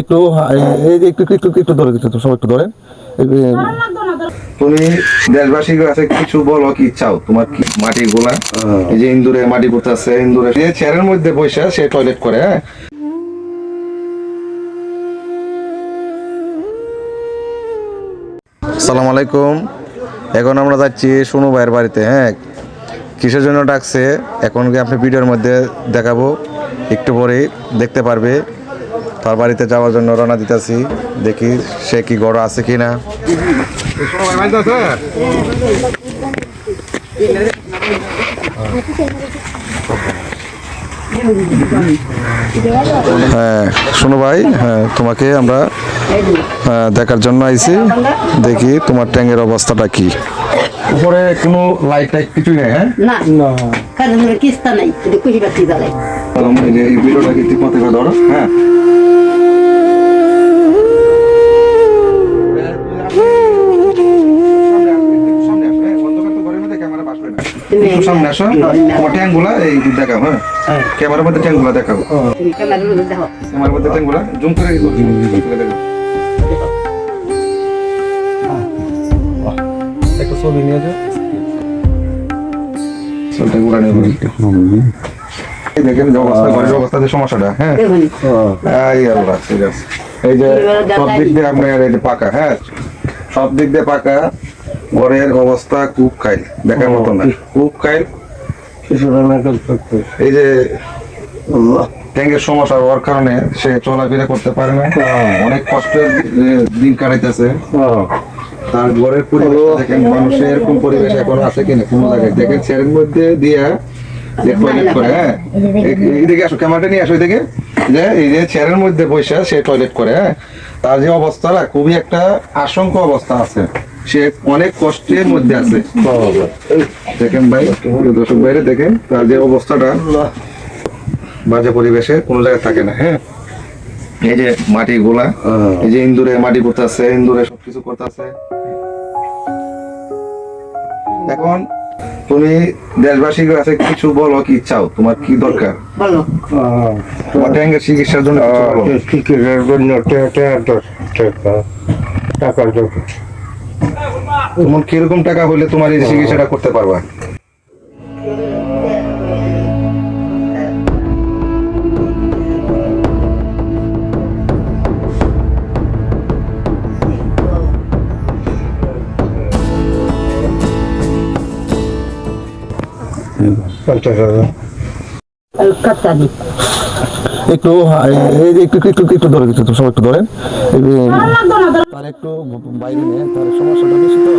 একটু এই যে একটু একটু একটু ধরে একটু সব একটু ধরেন। তুমি দেশবাসীর কাছে কিছু বলো কি চাও? তোমার কি মাটি গোলা? এই যে ইন্দুরে মাটি করতেছে ইন্দুরে যে চেয়ারের মধ্যে বসে সে টয়লেট করে হ্যাঁ? সালাম আলাইকুম। এখন আমরা যাচ্ছি সোনু ভাইয়ের বাড়িতে হ্যাঁ? কিসের জন্য ডাকছে? এখন কি আপনি ভিডিওর মধ্যে দেখাবো একটু পরেই দেখতে পারবে। তার বাড়িতে যাওয়ার জন্য রওনা দিতেছি দেখি সে কি গড় আছে কি না হ্যাঁ শোনো ভাই হ্যাঁ তোমাকে আমরা হ্যাঁ, দেখার জন্য আইছি। দেখি তোমার ট্যাঙ্গের অবস্থাটা কি। উপরে কোনো লাইট টাইট কিছুই নেই হ্যাঁ? না। কারণ কিস্তা নাই কুচি বাতি জ্বালাই এই এই ভিডিওটা কি ঠিক মতো ধরো হ্যাঁ? একটু সামনে আসো। তোমার ট্যাঙ্গুলা এই দেখাও হ্যাঁ? ক্যামেরার মধ্যে ট্যাঙ্গুলা দেখাও। ক্যামেরার মধ্যে ক্যামেরার জুম করে দেখো একটা ছবি নিয়ে যাও। দেখেন যে অবস্থা ঘরের অবস্থা যে সমস্যাটা হ্যাঁ? এই আল্লাহ ঠিক আছে। এই যে সব দিক দিয়ে আপনার এই যে পাকা হ্যাঁ? সব দিক দিয়ে পাকা ঘরের অবস্থা খুব খাইল দেখার মতো না। খুব খাইল এই যে ট্যাঙ্কের সমস্যা হওয়ার কারণে সে চলাফেরা করতে পারে না। অনেক কষ্টের দিন কাটাইতেছে। তার ঘরের পরিবেশ দেখেন মানুষের এরকম পরিবেশ এখন আছে কিনা কোনো জায়গায়। দেখেন চেয়ারের মধ্যে দিয়া টয়লেট করে হ্যাঁ? এই- এইদিকে আসো ক্যামেরাটা নিয়ে আসো এইদিকে যে এই যে চেয়ারের মধ্যে বসে সে টয়লেট করে হ্যাঁ? তার যে অবস্থাটা খুবই একটা আশঙ্কা অবস্থা আছে। সে অনেক কষ্টের মধ্যে আছে। দেখেন ভাই দর্শক বাইরে দেখেন তার যে অবস্থাটা বাজে পরিবেশে কোনো জায়গায় থাকে না হ্যাঁ? এই যে মাটি গোলা এই যে ইন্দুরে মাটি করতেছে ইন্দুরে সবকিছু করতেছে এখন তুমি দেশবাসীর কাছে কিছু বলো কি চাও? তোমার কি দরকার? তোমার ট্যাঙ্কের চিকিৎসার জন্য কিছু চিকিৎসার জন্য টাকা টাকার দরকার। তোমার কীরকম টাকা হলে তোমার এই চিকিৎসাটা করতে পারবা? পঞ্চাশ হাজার। একটু এই যে একটু একটু একটু ধরে একটু সবাই একটু ধরেন। তার একটু বাইরে নিয়ে তার সমস্যাটা বেশি তো।